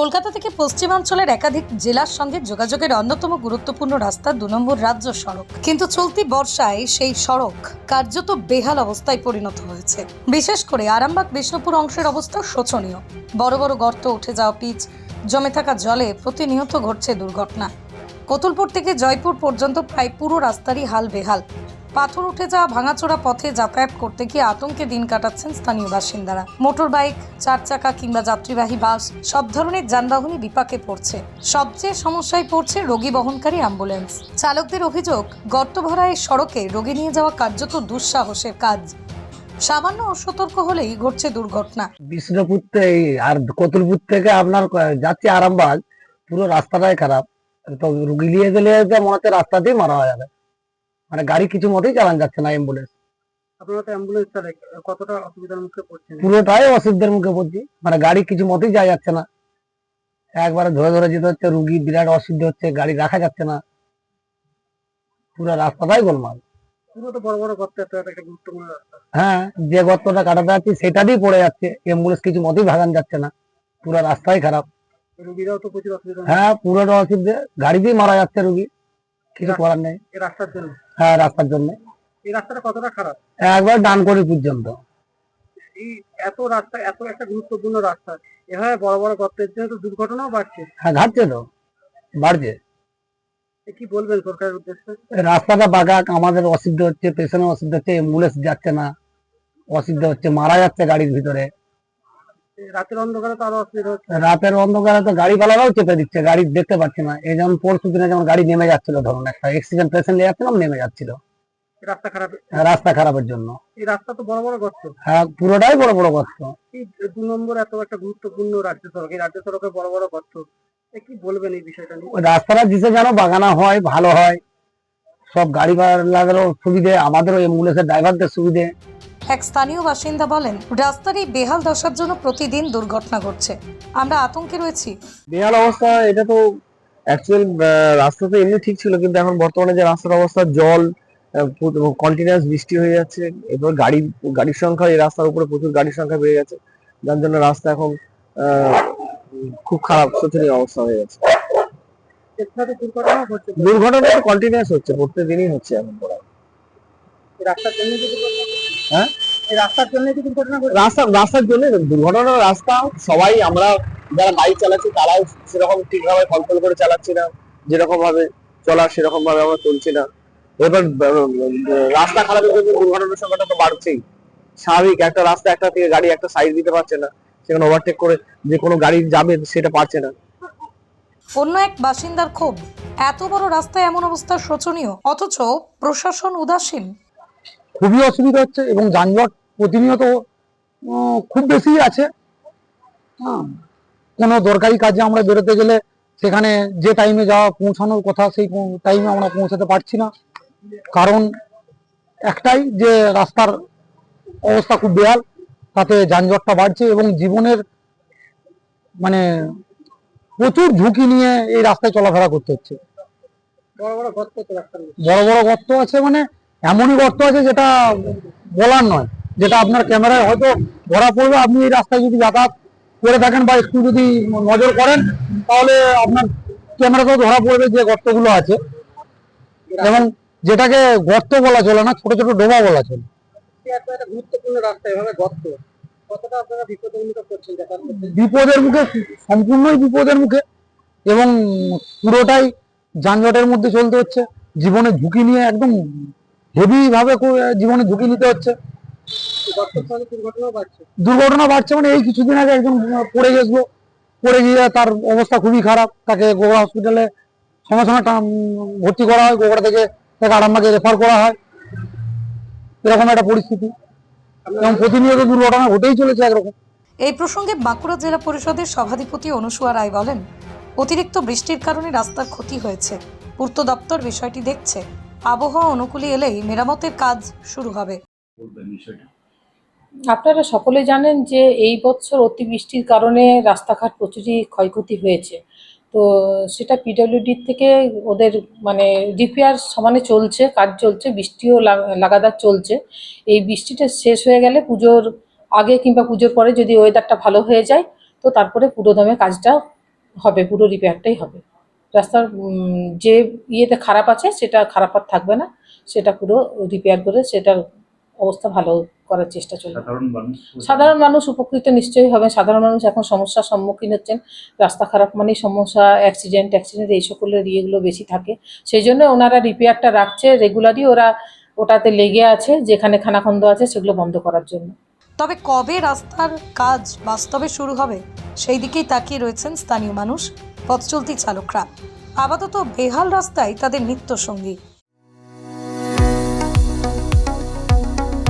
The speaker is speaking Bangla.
কলকাতা থেকে পশ্চিমাঞ্চলের একাধিক জেলার সঙ্গে যোগাযোগের অন্যতম গুরুত্বপূর্ণ রাস্তা দু নম্বর রাজ্য সড়ক। কিন্তু চলতি বর্ষায় সেই সড়ক কার্যত বেহাল অবস্থায় পরিণত হয়েছে। বিশেষ করে আরামবাগ বিষ্ণুপুর অংশের অবস্থা শোচনীয়। বড় বড় গর্ত উঠে যাওয়া পিচ, জমে থাকা জলে প্রতিনিয়ত ঘটছে দুর্ঘটনা। কতুলপুর থেকে জয়পুর পর্যন্ত প্রায় পুরো রাস্তারই হাল বেহাল। পাথর উঠে যাওয়া, ভাঙাচোরা পথে যাতায়াত করতে গিয়ে আতঙ্কে দিন কাটাচ্ছেন স্থানীয় বাসিন্দারা। মোটর বাইক, চার চাকা কিংবা যাত্রীবাহী বাস, সব ধরনের যানবাহনই বিপাকে পড়ছে। সবচেয়ে সমস্যায় পড়ছে রোগী বহনকারী অ্যাম্বুলেন্স। চালকদের অভিযোগ গর্ত ভরা এই সড়কে রোগী নিয়ে যাওয়া কার্যত দুঃসাহসের কাজ। সামান্য অসতর্ক হলেই ঘটছে দুর্ঘটনা। বিষ্ণুপুর থেকে আর কতুলপুর থেকে আপনার যাচ্ছে আরামবাগ, পুরো রাস্তাটাই খারাপ। তো রুগী নিয়ে গেলে মনে হচ্ছে রাস্তাতেই মারা যাবে। মানে গাড়ি কিছু মতেই চালান যাচ্ছে না অ্যাম্বুলেন্স আপনারা তো অ্যাম্বুলেন্স কতটা অসুবিধার মুখে পড়ছেন? পুরোটাই অসুবিধার মুখে পড়ছি। মানে গাড়ি কিছু মতেই যাওয়া যাচ্ছে না। একবারে ধরে ধরে যেতে হচ্ছে রুগী বিরাট অসুবিধা হচ্ছে গাড়ি রাখা যাচ্ছে না। পুরো রাস্তাটাই গোলমাল। পুরো তো বড় বড় গর্ত একটা গুরুত্বপূর্ণ রাস্তা। হ্যাঁ যে গর্তটা কাটাতে যাচ্ছি সেটাতেই পড়ে যাচ্ছে। অ্যাম্বুলেন্স কিছু মতেই ভাগান যাচ্ছে না। পুরো রাস্তাই খারাপ। রোগীরাও তো প্রচুর অসুবিধা হ্যাঁ পুরোটা অসুবিধা। গাড়ি দিয়ে মারা যাচ্ছে রুগী। কিছু করার নেই। রাস্তার জন্য? হ্যাঁ রাস্তার জন্য। এই রাস্তাটা কতটা খারাপ? একবার ডান করি পর্যন্ত। এই এত রাস্তা এত একটা গুরুত্বপূর্ণ রাস্তা এভাবে বড় বড় গর্তের জন্য তো দুর্ঘটনাও বাড়ছে। হ্যাঁ ঘাটছে তো বাড়ছে। কি বলবেন সরকারের উদ্দেশ্যে? রাস্তাটা বাঁকা আমাদের অসুবিধা হচ্ছে পেছনে অসুবিধা হচ্ছে অ্যাম্বুলেন্স যাচ্ছে না। অসুবিধা হচ্ছে মারা যাচ্ছে গাড়ির ভিতরে। রাতের অন্ধকারে তো আরও অসুবিধা হচ্ছে। রাতের অন্ধকারে তো গাড়ি পালারাও চেপে দিচ্ছে গাড়ি দেখতে পাচ্ছি না। এই যেমন পরশু দিনে যেমন গাড়ি নেমে যাচ্ছিল ধরুন একটা অ্যাক্সিডেন্ট পেশেন্ট নিয়ে যাচ্ছিলাম নেমে যাচ্ছিল। রাস্তা খারাপ। রাস্তা খারাপের জন্য। এই রাস্তা তো বড় বড় গর্ত। হ্যাঁ পুরোটাই বড় বড় কষ্ট এই দু নম্বর এত একটা গুরুত্বপূর্ণ রাজ্য সড়ক। এই রাজ্য সড়কে বড় বড় গর্ত। কি বলবেন এই বিষয়টা নিয়ে? রাস্তাটা দিছে যেন বাগানা হয় ভালো হয়। সব গাড়ি ভাড়াদেরও সুবিধে আমাদেরও অ্যাম্বুলেন্সের ড্রাইভারদের সুবিধে। এক স্থানীয় বাসিন্দা বলেন রাস্তার এই বেহাল দশার জন্য প্রতিদিন দুর্ঘটনা ঘটছে। আমরা আতঙ্কে রয়েছি। বেহাল অবস্থা এটা তো অ্যাকচুয়াল রাস্তা তো এমনি ঠিক ছিল কিন্তু এখন বর্তমানে যে রাস্তার অবস্থা জল কন্টিনিউয়াস বৃষ্টি হয়ে যাচ্ছে এরপর গাড়ি গাড়ির সংখ্যা এই রাস্তার উপরে প্রচুর গাড়ির সংখ্যা বেড়ে গেছে যার জন্য রাস্তা এখন আহ, খুব খারাপ শোচনীয় অবস্থা হয়ে গেছে এর সাথে দুর্ঘটনাও ঘটছে দুর্ঘটনা তো কন্টিনিউয়াস হচ্ছে প্রত্যেক দিনই হচ্ছে এখন। এই রাস্তার জন্য? হ্যাঁ? রাস্তার জন্য দুর্ঘটনা রাস্তা রাস্তার জন্য দুর্ঘটনার রাস্তা সবাই আমরা যারা বাইক চালাচ্ছি তারাও সেরকম ঠিকভাবে কন্ট্রোল করে চালাচ্ছি না। যেরকম ভাবে চলা সেরকম ভাবে আমরা চলছি না। এবার রাস্তা খারাপের জন্য দুর্ঘটনার সংখ্যাটা তো বাড়ছেই। স্বাভাবিক একটা রাস্তা একটা থেকে গাড়ি একটা সাইড দিতে পারছে না। সেখানে ওভারটেক করে যে কোনো গাড়ি যাবে সেটা পারছে না। অন্য এক বাসিন্দার ক্ষোভ। এত বড় রাস্তায় এমন অবস্থা শোচনীয় অথচ প্রশাসন উদাসীন। খুবই অসুবিধা হচ্ছে এবং যানজট প্রতিনিয়ত খুব বেশি আছে। হ্যাঁ, কোনো দরকারি কাজে আমরা বেরোতে গেলে সেখানে যে টাইমে যাওয়া পৌঁছানোর কথা সেই টাইমে আমরা পৌঁছাতে পারছি না। কারণ একটাই যে রাস্তার অবস্থা খুব বেয়াল তাতে যানজটটা বাড়ছে এবং জীবনের মানে প্রচুর ঝুঁকি নিয়ে এই রাস্তায় চলাফেরা করতে হচ্ছে। বড় বড় গর্ত আছে মানে এমনই গর্ত আছে যেটা বলার নয় যেটা আপনার ক্যামেরায় হয়তো ধরা পড়বে। আপনি এই রাস্তায় যদি যাতায়াত করে থাকেন বা একটু যদি নজর করেন তাহলে আপনার ক্যামেরাতেও ধরা পড়বে যে গর্তগুলো আছে। এবং যেটাকে গর্ত বলা চলে না ছোট ছোট ডোবা বলা চলে। গুরুত্বপূর্ণ রাস্তা এভাবে গর্ত। বিপদের মুখে সম্পূর্ণই বিপদের মুখে এবং পুরোটাই যানজটের মধ্যে চলতে হচ্ছে। জীবনের ঝুঁকি নিয়ে একদম হেভি ভাবে জীবনে ঝুঁকি নিতে হচ্ছে। দুর্ঘটনা বাড়ছে মানে এই কিছুদিন আগে একজন পড়ে গেছিল। পড়ে গিয়ে তার অবস্থা খুবই খারাপ। তাকে গোবরা হসপিটালে সঙ্গে সঙ্গে ভর্তি করা হয়। গোবরা থেকে তাকে আরামবাগে রেফার করা হয়। এরকম একটা পরিস্থিতি। এবং প্রতিনিয়ত দুর্ঘটনা ঘটেই চলেছে একরকম। এই প্রসঙ্গে বাঁকুড়া জেলা পরিষদের সভাধিপতি অনুসুয়া রায় বলেন অতিরিক্ত বৃষ্টির কারণে রাস্তার ক্ষতি হয়েছে। পূর্ত দপ্তর বিষয়টি দেখছে। আবহাওয়া অনুকূলে এলেই মেরামতের কাজ শুরু হবে। আপনারা সকলে জানেন যে এই বছর অতিবৃষ্টির কারণে রাস্তাঘাট প্রচুরই ক্ষয়ক্ষতি হয়েছে। তো সেটা পিডব্লিউডির থেকে ওদের মানে রিপেয়ার সমানে চলছে, কাজ চলছে, বৃষ্টিও লাগ- লাগাতার চলছে। এই বৃষ্টিটা শেষ হয়ে গেলে পুজোর আগে কিংবা পুজোর পরে যদি ওয়েদারটা ভালো হয়ে যায়, তো তারপরে পুরোদমে কাজটা হবে, পুরো রিপেয়ারটাই হবে। রাস্তার যে ইয়েতে খারাপ আছে, সেটা খারাপ আর থাকবে না। সেটা পুরো রিপেয়ার করে সেটার অবস্থা ভালো করার চেষ্টা চলবে। সাধারণ মানুষ উপকৃত নিশ্চয়ই হবে। সাধারণ মানুষ এখন সমস্যার সম্মুখীন হচ্ছেন। রাস্তা খারাপ মানেই সমস্যা অ্যাক্সিডেন্ট অ্যাক্সিডেন্ট এই সকলের ইয়েগুলো বেশি থাকে। সেই জন্য ওনারা রিপেয়ারটা রাখছে রেগুলারই ওরা ওটাতে লেগে আছে যেখানে খানাখন্দ আছে সেগুলো বন্ধ করার জন্য। তবে কবে রাস্তার কাজ বাস্তবে শুরু হবে সেই দিকেই তাকিয়ে রয়েছেন স্থানীয় মানুষ পথচলতি চালকরা। আপাতত বেহাল রাস্তায় তাদের নিত্য সঙ্গী